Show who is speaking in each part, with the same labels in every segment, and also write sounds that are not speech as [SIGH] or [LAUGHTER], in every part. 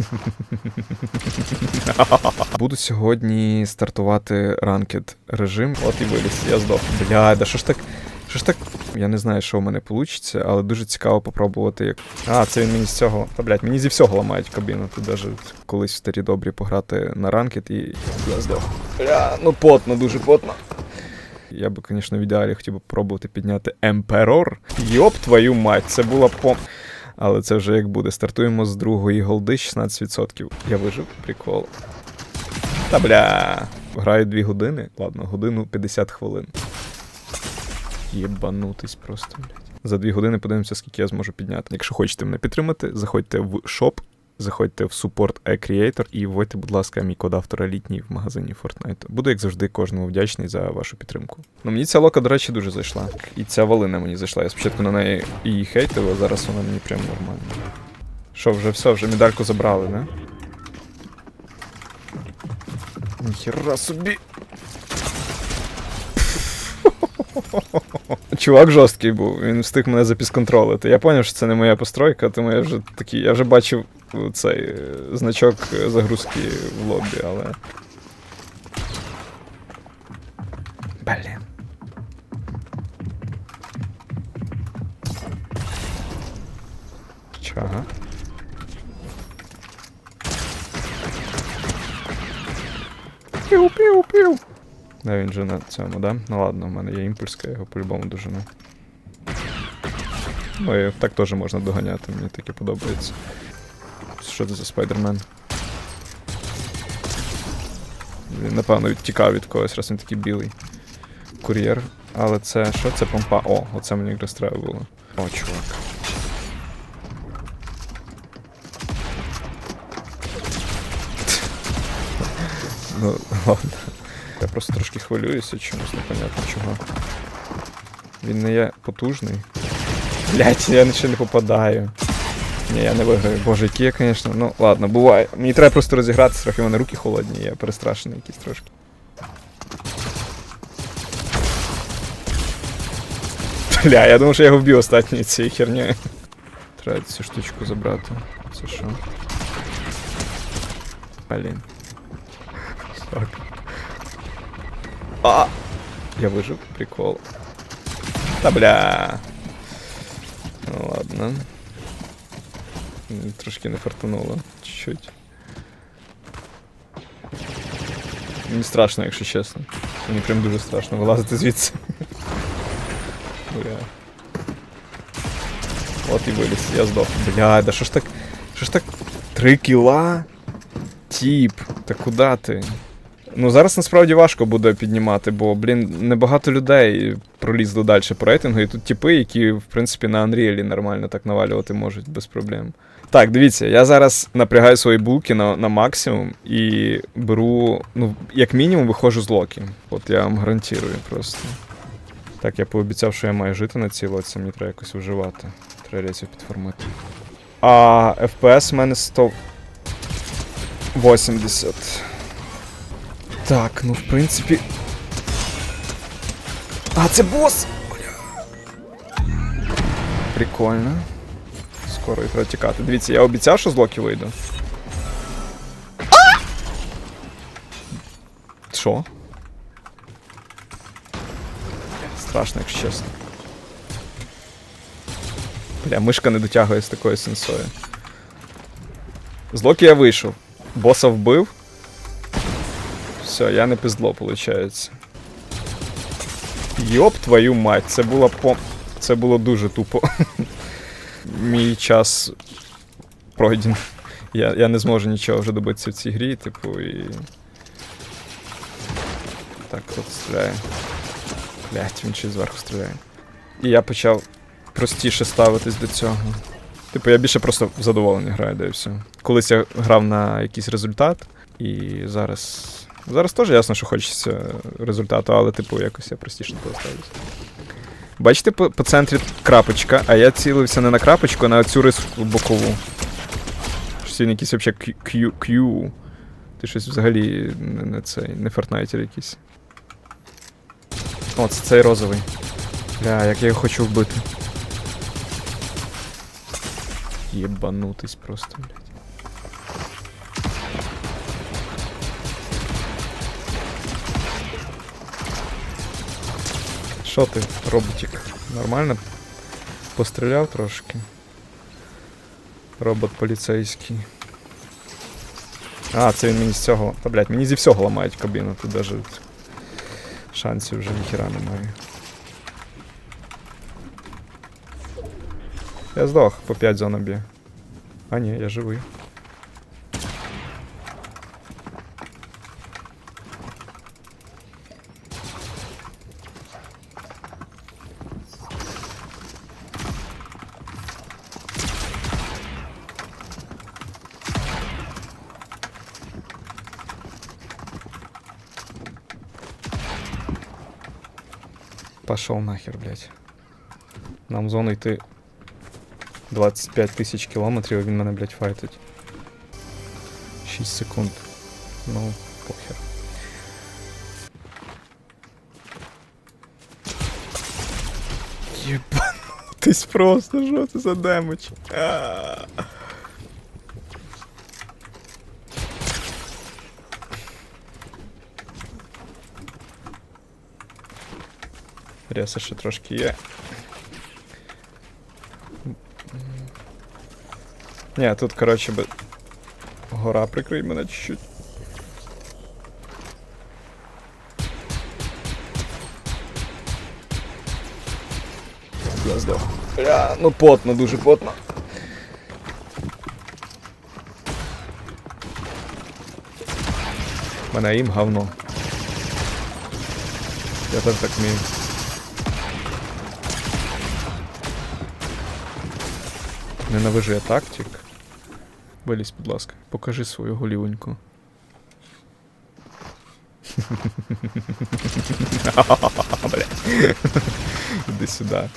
Speaker 1: [LAUGHS] Буду сьогодні стартувати ранкет режим. От і виліз, я здох. Бля, да що ж так. Що ж так? Я не знаю, що в мене вийде, але дуже цікаво попробувати як. А, це він мені з цього. Та блядь, мені зі всього ламають кабіну. Тут навіть колись в старі добрі пограти на ранкет і я здох. Бля, ну потно, дуже потно. Я би, звісно, в ідеалі хотів би пробувати підняти Емперор. Йоп твою мать, це була пом. Але це вже як буде. Стартуємо з другої голди 16%. Я вижив, прикол. Та бля. Граю 2 години. Ладно, годину 50 хвилин. Єбанутись просто, блядь. За 2 години подивимося, скільки я зможу підняти. Якщо хочете мене підтримати, заходьте в шоп, заходьте в Support e-Creator і вводьте, будь ласка, мій код автора літній в магазині Fortnite. Буду, як завжди, кожному вдячний за вашу підтримку. Ну мені ця лока, до речі, дуже зайшла. І ця валина мені зайшла. Я спочатку на неї її хейтив, а зараз вона мені прям нормально. Що, вже все, вже медальку забрали, не? Ніхера собі. Чувак жорсткий був, він встиг мене запісконтролити. Я зрозумів, що це не моя постройка, тому я вже такий, я вже бачив е, цей е, значок е, загрузки в лобі, але. Блін. Чага. Піу-піу-піу. Да, він же на цьому, да? Ну ладно, в мене є імпульска, я його по-любому дожену. Ну і так теж можна доганяти, мені таке подобається. Що це за спайдермен? Він, напевно, відтікав від когось, раз він такий білий. Кур'єр. Але це що? Це помпа. О, оце мені якраз треба було. О, чувак. [LAUGHS] Ну, ладно. Я просто трошки хвилююся чомусь, непонятно чого. Він не є потужний. Блять, я нічого не попадаю. Ні, я не виграю. Боже, які я, звісно. Ну, ладно, буває. Мені треба просто розігратися, трохи в мене руки холодні, я перестрашений якийсь трошки. Бля, я думав, що я його вб'ю останньою цією хернею. Треба цю штучку забрати. Це що? Блін. Фак. А! Я вижив, прикол. Та бля. Ну ладно. М, Трошки не фартануло. Чуть-чуть. Мені страшно, якщо чесно. Мені прям дуже страшно вилазити звідси. [LAUGHS] Бля. От і виліз, я здох. Бля, да що ж так. Що ж так. Три кіла? Тіп, та куди ти? Ну зараз насправді важко буде піднімати, бо, блін, небагато людей пролізли далі по рейтингу, і тут типи, які, в принципі, на Unreal нормально так навалювати можуть без проблем. Так, дивіться, я зараз напрягаю свої булки на, на максимум і беру, ну, як мінімум, виходжу з локі. От я вам гарантую просто. Так, я пообіцяв, що я маю жити на цій лоці, мені треба якось виживати. Треба рейсів підформити. А FPS в мене 180. Так, ну в принципі. А, це бос! Прикольно. Скоро і треба тікати. Дивіться, я обіцяв, що з локі вийду. Що? Страшно, якщо чесно. Бля, мишка не дотягує з такою сенсою. З локі я вийшов. Боса вбив. Все, я не пиздло, виходить. Йоп твою мать, це було пом... Це було дуже тупо. [LAUGHS] Мій час пройден. Я, я не зможу нічого вже добитися в цій грі, типу, і. Так, от стріляє. Блять, він ще й зверху стріляє. І я почав простіше ставитись до цього. Типу, я більше просто в задоволення граю, де і все. Колись я грав на якийсь результат, і зараз. Зараз теж ясно, що хочеться результату, але, типу, якось я простіше до того. Бачите, по, по центрі крапочка, а я цілився не на крапочку, а на цю рису бокову. Він якийсь взагалі Q, Q. Ти щось взагалі не, не цей, не фортнайтер якийсь. О, це цей розовий. Бля, як я його хочу вбити. Єбанутись просто, блядь. Що ти, роботик? Нормально? Постріляв трошки. Робот поліцейський. А, це він мені з цього. Та блядь, мені зі всього ламають кабіну, тут даже шансів вже ніхіра немає. Я здох, по 5 зона б'є. А ні, я живий. Пошел нахер, блядь. Нам в зону йти 25 тисяч кілометрів, а він мене, блядь, файтить. 6 секунд. Ну, похер. Єбанутись просто, що це за демедж? А. Ряса ще трошки є. Ні, тут, коротше, би... гора прикрий мене чуть-чуть. Я здох. Бля, ну потно, дуже потно. Мене їм говно. Я теж так вмію. Ненавижу я тактик. Вилізь, будь ласка, покажи свою голівоньку. [LAUGHS] Іди сюди.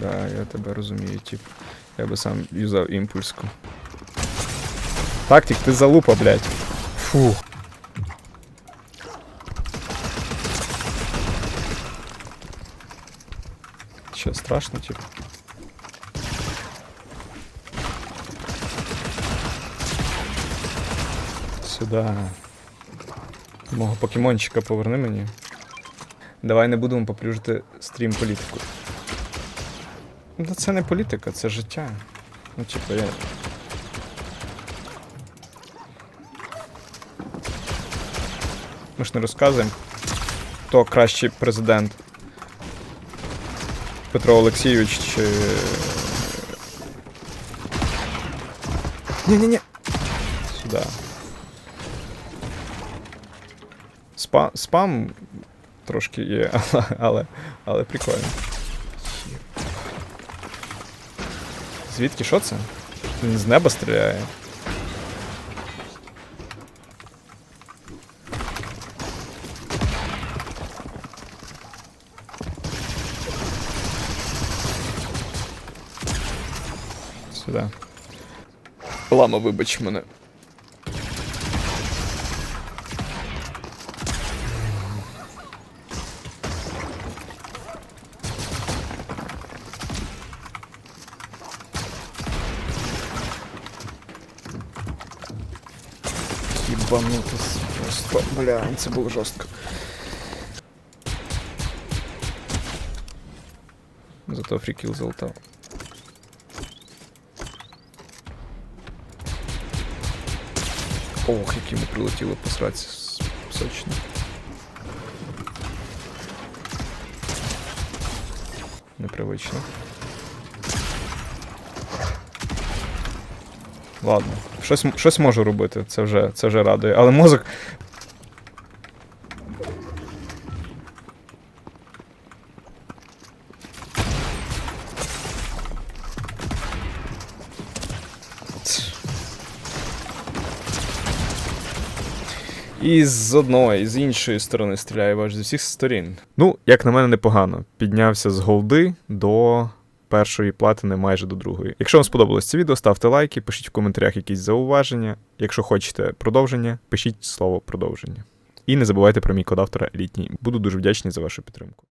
Speaker 1: Да, я тебе розумію, тип. Я би сам юзав імпульску. Тактик, ти залупа, блядь. Фу. Че, страшно, типа? Сюда. Мого покемончика поверни мені. Давай не будемо поплюжити стрім політику. Ну це не політика, це життя. Ну, типу, я. Ми ж не розказуємо, хто кращий президент. Петро Олексійович чи. Ні-ні-ні. Сюди. Спа... Спам трошки є, [LAUGHS] але, але, але прикольно. Звідки що це? З неба стріляє. Сюди. Лама, вибач мене. Ебанутись просто. Бля, це було жорстко. Зато фрікіл залутав. Ох, як йому прилетіло посраці сочно. Непривично. Ладно, щось, щось можу робити, це вже, це вже радує. Але мозок. І з одної, і з іншої сторони стріляє ваш з усіх сторін. Ну, як на мене, непогано. Піднявся з голди до першої платини майже до другої. Якщо вам сподобалось це відео, ставте лайки, пишіть в коментарях якісь зауваження. Якщо хочете продовження, пишіть слово продовження. І не забувайте про мій код автора літній. Буду дуже вдячний за вашу підтримку.